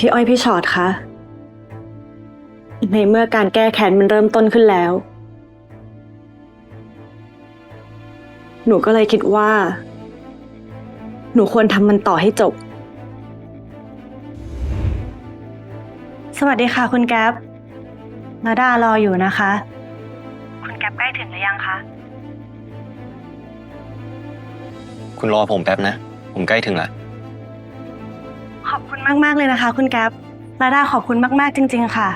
พี่อ้อยพี่ชอตคะ ในเมื่อการแก้แค้นมันเริ่มต้นขึ้นแล้ว หนูก็เลยคิดว่า หนูควรทำมันต่อให้จบ สวัสดีค่ะคุณแก๊ปนาดารออยู่นะคะ คุณแก๊ปใกล้ถึงหรือยังคะ คุณรอผมแป๊บนะ ผมใกล้ถึงละ คุณมาก ๆ เลยนะคะ คุณแก๊ปลาดาขอบคุณมาก ๆ จริง ๆ ค่ะ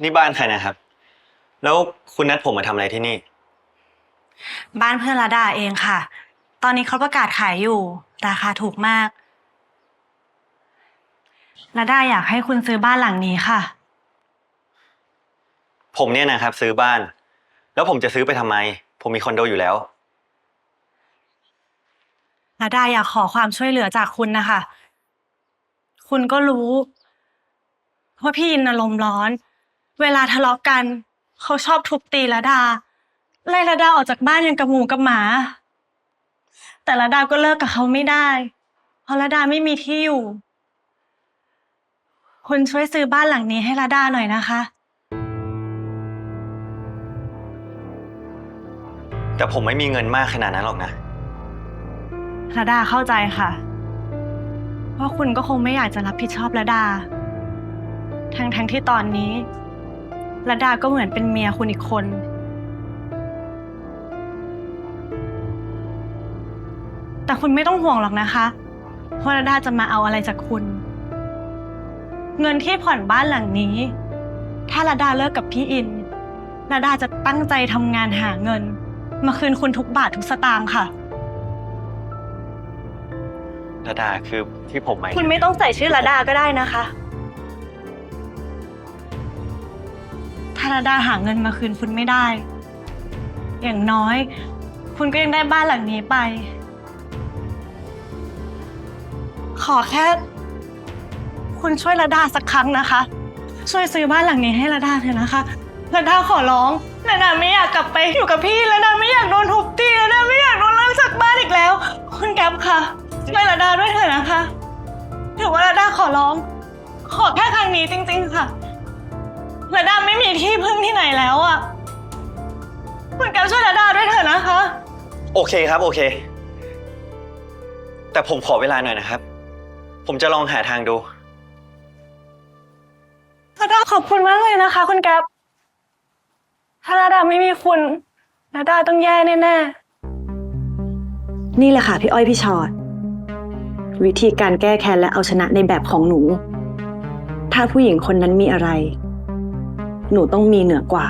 นี่บ้านใครนะครับ แล้วคุณนัดผมมาทำอะไรที่นี่ บ้านเพื่อนระดาเองค่ะ ตอนนี้เขาประกาศขายอยู่ ราคาถูกมากระดาอยากให้คุณซื้อบ้านหลังนี้ค่ะ ผมเนี่ยนะครับ ซื้อบ้าน แล้วผมจะซื้อไปทำไม ผมมีคอนโดอยู่แล้วระดาอยากขอความช่วยเหลือจากคุณนะคะ คุณก็รู้ว่าพี่อินอารมณ์ร้อน เวลาทะเลาะกัน เขาชอบทุบตีระดา ไล่ระดาออกจากบ้านอย่างกับหมูกับหมา แต่ระดาก็เลิกกับเขาไม่ได้ เพราะระดาไม่มีที่อยู่ คุณช่วยซื้อบ้านหลังนี้ให้ระดาหน่อยนะคะ แต่ผมไม่มีเงินมากขนาดนั้นหรอกนะ ระดาเข้าใจค่ะ ว่าคุณก็คงไม่อยากจะรับผิดชอบระดา ทั้งทั้งที่ตอนนี้ ระดาก็เหมือนเป็นเมียคุณอีกคน แต่คุณไม่ต้องห่วงหรอกนะคะว่าระดาจะมาเอาอะไรจากคุณ เงินที่ผ่อนบ้านหลังนี้ ถ้าระดาเลิกกับพี่อินระดาจะตั้งใจทำงานหาเงิน มาคืนคุณทุกบาททุกสตางค์ค่ะดาดาคือที่ผมหมายคุณไม่ต้องใส่ชื่อระดาก็ได้นะคะ ถ้ารดาหาเงินมาคืนคุณไม่ได้ อย่างน้อย คุณก็ยังได้บ้านหลังนี้ไป ขอแค่ คุณช่วยระดาสักครั้งนะคะ ช่วยซื้อบ้านหลังนี้ให้ระดาเถอะนะคะระดาขอร้องระดาไม่อยากกลับไปอยู่กับพี่ระดาไม่อยากโดนทุบตีระดาไม่อยากโดนไล่จากบ้านอีกแล้ว คุณแก๊ปค่ะช่วยระดาด้วยเถอะนะคะ ถือว่าระดาขอร้อง ขอแค่ครั้งนี้จริง ๆ ค่ะ ไม่มีที่พึ่งที่ไหนแล้วอะคุณแก๊ปช่วยระดาด้วยเถอะนะคะ โอเคครับ โอเค แต่ผมขอเวลาหน่อยนะครับ ผมจะลองหาทางดูระดาขอบคุณมากเลยนะคะ คุณแก๊ปถ้าระดาไม่มีคุณระดาต้องแย่แน่ๆ นี่แหละค่ะพี่อ้อยพี่ชอ็อตวิธีการแก้แค้นและเอาชนะในแบบของหนู ถ้าผู้หญิงคนนั้นมีอะไร หนูต้องมีเหนือกว่า